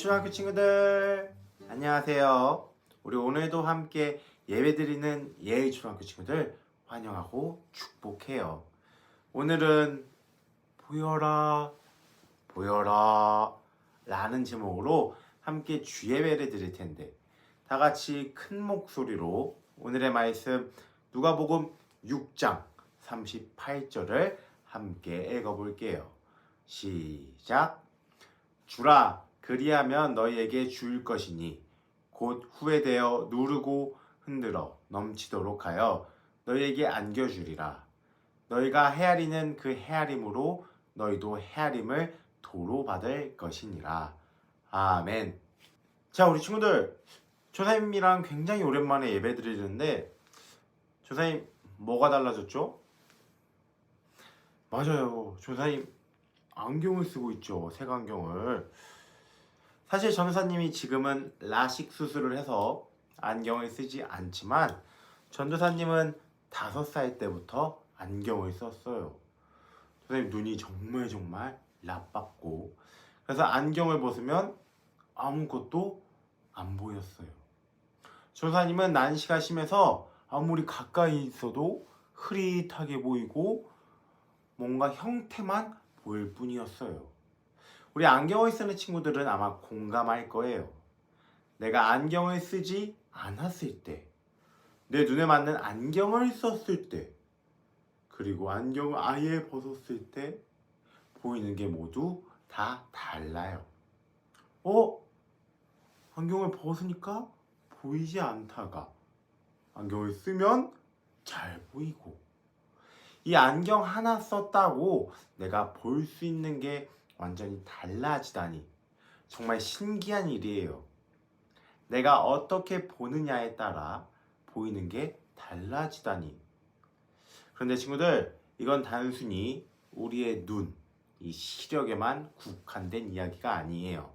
초등학교 친구들 안녕하세요. 우리 오늘도 함께 예배드리는 예의 초등학교 친구들 환영하고 축복해요. 오늘은 보여라 보여라 라는 제목으로 함께 주예배를 드릴 텐데 다 같이 큰 목소리로 오늘의 말씀 누가복음 6장 38절을 함께 읽어볼게요. 시작. 주라 그리하면 너희에게 주일 것이니 곧 후회되어 누르고 흔들어 넘치도록 하여 너희에게 안겨주리라. 너희가 헤아리는 그 헤아림으로 너희도 헤아림을 도로 받을 것이니라. 아멘. 자, 우리 친구들, 조사님이랑 굉장히 오랜만에 예배 드리는데, 조사님, 뭐가 달라졌죠? 맞아요. 조사님, 안경을 쓰고 있죠. 색안경을. 사실 전도사님이 지금은 라식 수술을 해서 안경을 쓰지 않지만, 전도사님은 다섯 살 때부터 안경을 썼어요. 선생님 눈이 정말 정말 나빴고 그래서 안경을 벗으면 아무것도 안 보였어요. 조사님은 난시가 심해서 아무리 가까이 있어도 흐릿하게 보이고 뭔가 형태만 보일 뿐이었어요. 우리 안경을 쓰는 친구들은 아마 공감할 거예요. 내가 안경을 쓰지 않았을 때, 내 눈에 맞는 안경을 썼을 때, 그리고 안경을 아예 벗었을 때 보이는 게 모두 다 달라요. 어? 안경을 벗으니까 보이지 않다가 안경을 쓰면 잘 보이고 이 안경 하나 썼다고 내가 볼 수 있는 게 완전히 달라지다니 정말 신기한 일이에요. 내가 어떻게 보느냐에 따라 보이는 게 달라지다니 그런데 친구들, 이건 단순히 우리의 눈, 이 시력에만 국한된 이야기가 아니에요.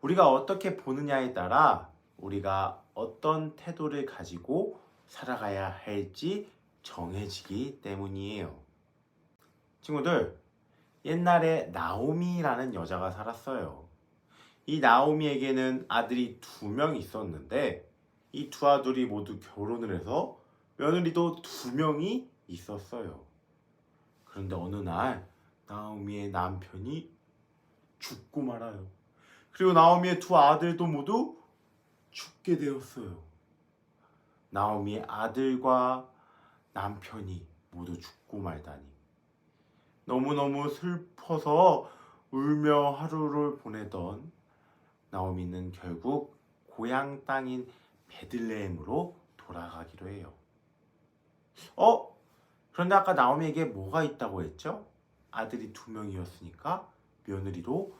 우리가 어떻게 보느냐에 따라 우리가 어떤 태도를 가지고 살아가야 할지 정해지기 때문이에요. 친구들, 옛날에 나오미라는 여자가 살았어요. 이 나오미에게는 아들이 두 명 있었는데 이 두 아들이 모두 결혼을 해서 며느리도 두 명이 있었어요. 그런데 어느 날 나오미의 남편이 죽고 말아요. 그리고 나오미의 두 아들도 모두 죽게 되었어요. 나오미의 아들과 남편이 모두 죽고 말다니. 너무너무 슬퍼서 울며 하루를 보내던 나오미는 결국 고향 땅인 베들레헴으로 돌아가기로 해요. 어? 그런데 아까 나오미에게 뭐가 있다고 했죠? 아들이 두 명이었으니까 며느리도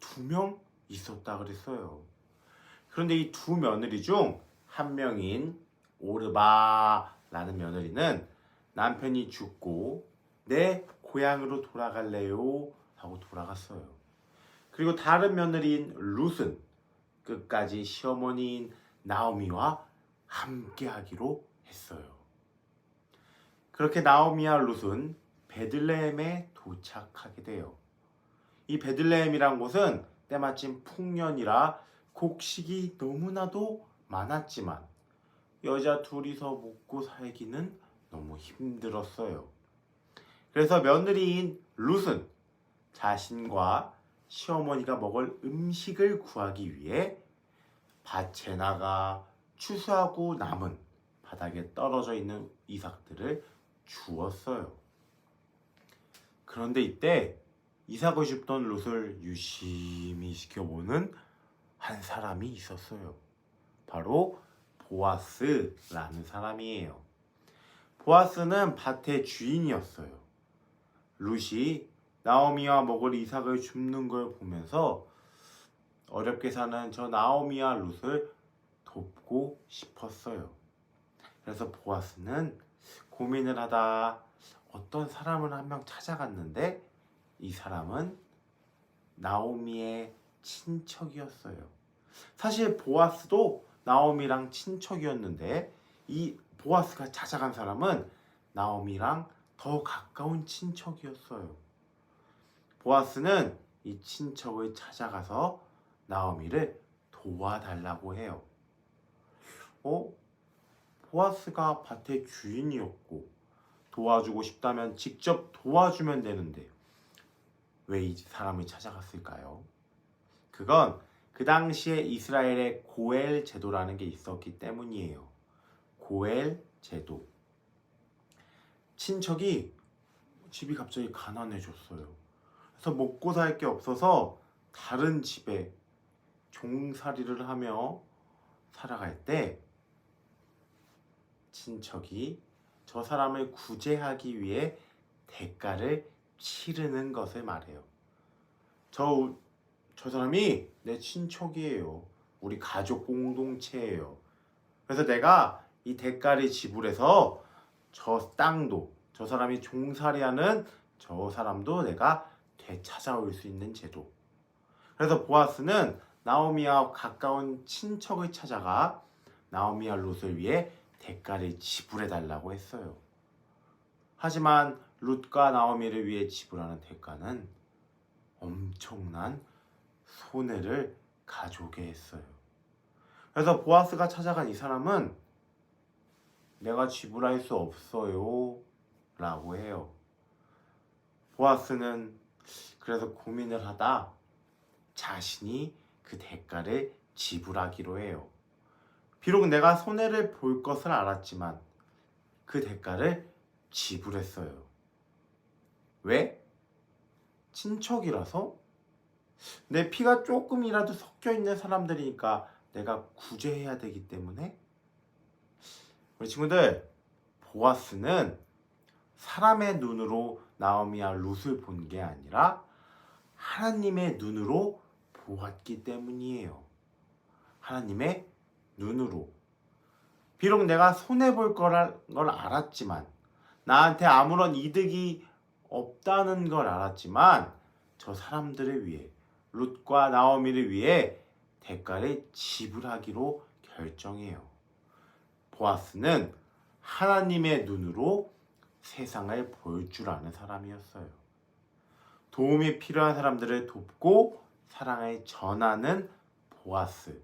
두 명 있었다 그랬어요. 그런데 이 두 며느리 중 한 명인 오르바라는 며느리는 남편이 죽고 내 고향으로 돌아갈래요 하고 돌아갔어요. 그리고 다른 며느리인 룻은 끝까지 시어머니인 나오미와 함께하기로 했어요. 그렇게 나오미와 룻은 베들레헴에 도착하게 돼요. 이 베들레헴이란 곳은 때마침 풍년이라 곡식이 너무나도 많았지만 여자 둘이서 먹고 살기는 너무 힘들었어요. 그래서 며느리인 룻은 자신과 시어머니가 먹을 음식을 구하기 위해 밭에 나가 추수하고 남은 바닥에 떨어져 있는 이삭들을 주었어요. 그런데 이때 이삭을 줍던 롯을 유심히 지켜보는 한 사람이 있었어요. 바로 보아스라는 사람이에요. 보아스는 밭의 주인이었어요. 룻이 나오미와 먹을 이삭을 줍는 걸 보면서 어렵게 사는 저 나오미와 룻을 돕고 싶었어요. 그래서 보아스는 고민을 하다 어떤 사람을 한 명 찾아갔는데 이 사람은 나오미의 친척이었어요. 사실 보아스도 나오미랑 친척이었는데 이 보아스가 찾아간 사람은 나오미랑 더 가까운 친척이었어요. 보아스는 이 친척을 찾아가서 나오미를 도와달라고 해요. 어? 보아스가 밭의 주인이었고 도와주고 싶다면 직접 도와주면 되는데 왜 이 사람을 찾아갔을까요? 그건 그 당시에 이스라엘의 고엘 제도라는 게 있었기 때문이에요. 고엘 제도. 친척이 집이 갑자기 가난해졌어요. 그래서 먹고 살 게 없어서 다른 집에 종살이를 하며 살아갈 때 친척이 저 사람을 구제하기 위해 대가를 치르는 것을 말해요. 저, 저 사람이 내 친척이에요. 우리 가족 공동체예요. 그래서 내가 이 대가를 지불해서 저 땅도 저 사람이 종살이하는 저 사람도 내가 되찾아올 수 있는 제도. 그래서 보아스는 나오미와 가까운 친척을 찾아가 나오미와 롯을 위해 대가를 지불해 달라고 했어요. 하지만 룻과 나오미를 위해 지불하는 대가는 엄청난 손해를 가져오게 했어요. 그래서 보아스가 찾아간 이 사람은 내가 지불할 수 없어요. 라고 해요. 보아스는 그래서 고민을 하다 자신이 그 대가를 지불하기로 해요. 비록 내가 손해를 볼 것을 알았지만 그 대가를 지불했어요. 왜? 친척이라서? 내 피가 조금이라도 섞여 있는 사람들이니까 내가 구제해야 되기 때문에? 우리 친구들, 보아스는 사람의 눈으로 나오미와 룻을 본 게 아니라 하나님의 눈으로 보았기 때문이에요. 하나님의 눈으로. 비록 내가 손해볼 걸 알았지만, 나한테 아무런 이득이 없다는 걸 알았지만, 저 사람들을 위해, 룻과 나오미를 위해 대가를 지불하기로 결정해요. 보아스는 하나님의 눈으로 세상을 볼 줄 아는 사람이었어요. 도움이 필요한 사람들을 돕고 사랑을 전하는 보아스.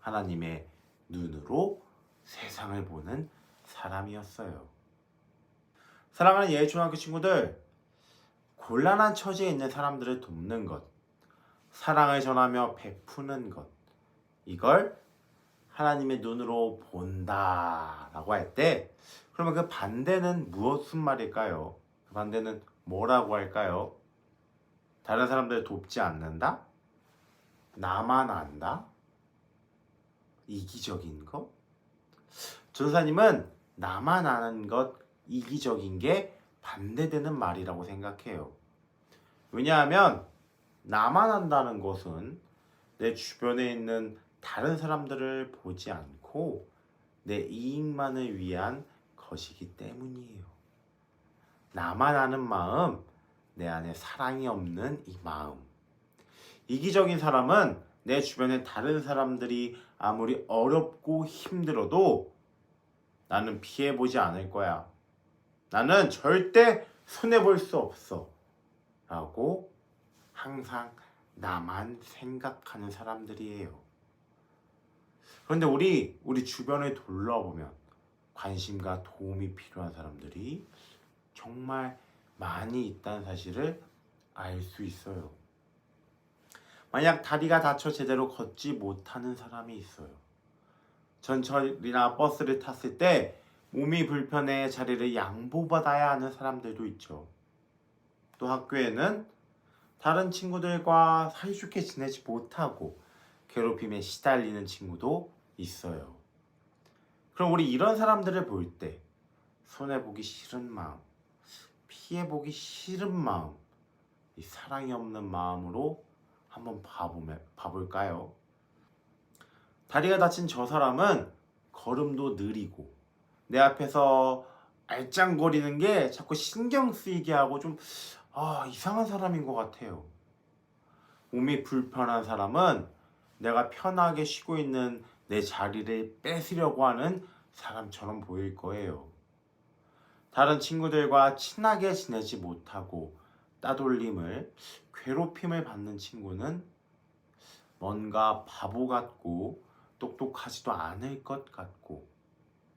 하나님의 눈으로 세상을 보는 사람이었어요. 사랑하는 예초등학교 친구들, 곤란한 처지에 있는 사람들을 돕는 것, 사랑을 전하며 베푸는 것, 이걸 하나님의 눈으로 본다라고 할 때, 그러면 그 반대는 무엇은 말일까요? 그 반대는 뭐라고 할까요? 다른 사람들을 돕지 않는다? 나만 안다? 이기적인 것? 전사님은 나만 아는 것, 이기적인 게 반대되는 말이라고 생각해요. 왜냐하면 나만 안다는 것은 내 주변에 있는 다른 사람들을 보지 않고 내 이익만을 위한 것이기 때문이에요. 나만 아는 마음, 내 안에 사랑이 없는 이 마음. 이기적인 사람은 내 주변에 다른 사람들이 아무리 어렵고 힘들어도 나는 피해보지 않을 거야. 나는 절대 손해볼 수 없어. 라고 항상 나만 생각하는 사람들이에요. 그런데 우리, 우리 주변을 돌아보면 관심과 도움이 필요한 사람들이 정말 많이 있다는 사실을 알 수 있어요. 만약 다리가 다쳐 제대로 걷지 못하는 사람이 있어요. 전철이나 버스를 탔을 때 몸이 불편해 자리를 양보받아야 하는 사람들도 있죠. 또 학교에는 다른 친구들과 사이좋게 지내지 못하고 괴롭힘에 시달리는 친구도 있어요. 그럼 우리 이런 사람들을 볼 때 손해보기 싫은 마음, 피해보기 싫은 마음, 이 사랑이 없는 마음으로 한번 봐보면, 봐볼까요? 다리가 다친 저 사람은 걸음도 느리고 내 앞에서 알짱거리는 게 자꾸 신경 쓰이게 하고 좀 아, 이상한 사람인 것 같아요. 몸이 불편한 사람은 내가 편하게 쉬고 있는 내 자리를 뺏으려고 하는 사람처럼 보일 거예요. 다른 친구들과 친하게 지내지 못하고 따돌림을, 괴롭힘을 받는 친구는 뭔가 바보 같고 똑똑하지도 않을 것 같고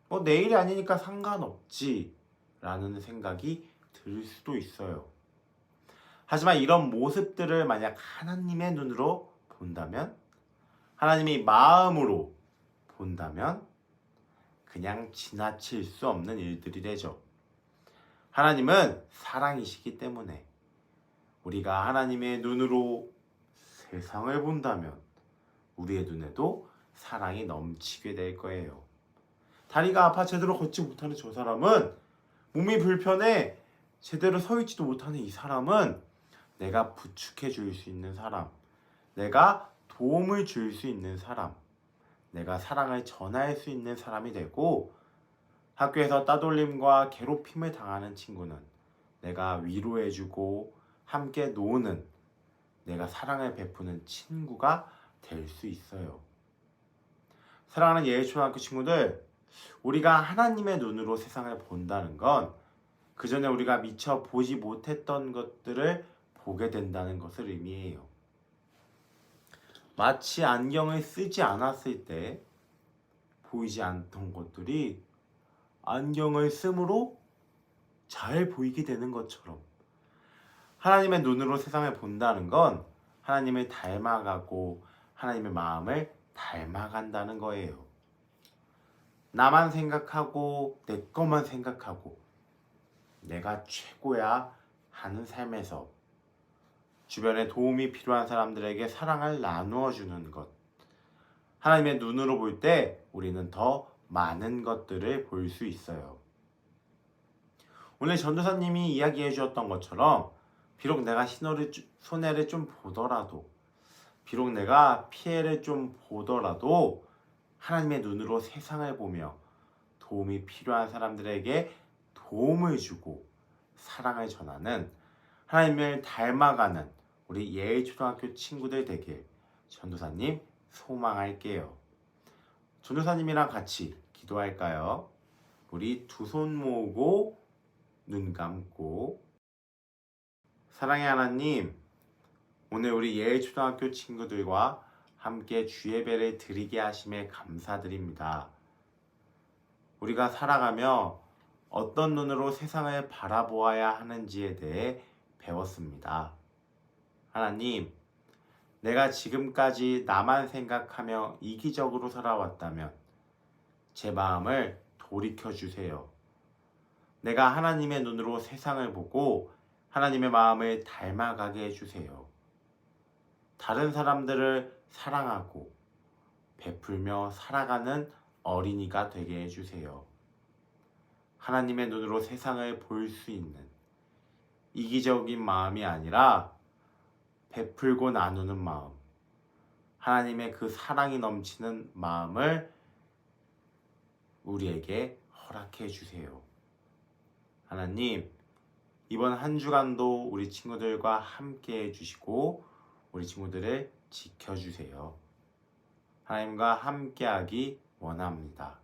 뭐 내일이 아니니까 상관없지 라는 생각이 들 수도 있어요. 하지만 이런 모습들을 만약 하나님의 눈으로 본다면 하나님이 마음으로 본다면 그냥 지나칠 수 없는 일들이 되죠. 하나님은 사랑이시기 때문에 우리가 하나님의 눈으로 세상을 본다면 우리의 눈에도 사랑이 넘치게 될 거예요. 다리가 아파 제대로 걷지 못하는 저 사람은 몸이 불편해 제대로 서 있지도 못하는 이 사람은 내가 부축해 줄 수 있는 사람, 내가 도움을 줄 수 있는 사람, 내가 사랑을 전할 수 있는 사람이 되고 학교에서 따돌림과 괴롭힘을 당하는 친구는 내가 위로해주고 함께 노는 내가 사랑을 베푸는 친구가 될 수 있어요. 사랑하는 예초등학교 친구들, 우리가 하나님의 눈으로 세상을 본다는 건 그 전에 우리가 미처 보지 못했던 것들을 보게 된다는 것을 의미해요. 마치 안경을 쓰지 않았을 때 보이지 않던 것들이 안경을 쓰므로 잘 보이게 되는 것처럼 하나님의 눈으로 세상을 본다는 건 하나님을 닮아가고 하나님의 마음을 닮아간다는 거예요. 나만 생각하고 내 것만 생각하고 내가 최고야 하는 삶에서 주변에 도움이 필요한 사람들에게 사랑을 나누어 주는 것. 하나님의 눈으로 볼 때 우리는 더 많은 것들을 볼 수 있어요. 오늘 전도사님이 이야기해 주었던 것처럼 비록 내가 신호를 쭈- 손해를 좀 보더라도 비록 내가 피해를 좀 보더라도 하나님의 눈으로 세상을 보며 도움이 필요한 사람들에게 도움을 주고 사랑을 전하는 하나님을 닮아가는 우리 예일 초등학교 친구들 되길 전도사님 소망할게요. 전도사님이랑 같이 기도할까요? 우리 두 손 모으고 눈 감고 사랑의 하나님 오늘 우리 예일 초등학교 친구들과 함께 주예배를 드리게 하심에 감사드립니다. 우리가 살아가며 어떤 눈으로 세상을 바라보아야 하는지에 대해 배웠습니다. 하나님, 내가 지금까지 나만 생각하며 이기적으로 살아왔다면 제 마음을 돌이켜 주세요. 내가 하나님의 눈으로 세상을 보고 하나님의 마음을 닮아가게 해주세요. 다른 사람들을 사랑하고 베풀며 살아가는 어린이가 되게 해주세요. 하나님의 눈으로 세상을 볼 수 있는 이기적인 마음이 아니라 베풀고 나누는 마음, 하나님의 그 사랑이 넘치는 마음을 우리에게 허락해 주세요. 하나님, 이번 한 주간도 우리 친구들과 함께 해주시고, 우리 친구들을 지켜주세요. 하나님과 함께하기 원합니다.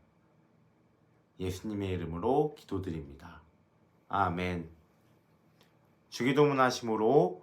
예수님의 이름으로 기도드립니다. 아멘. 주기도문 하심으로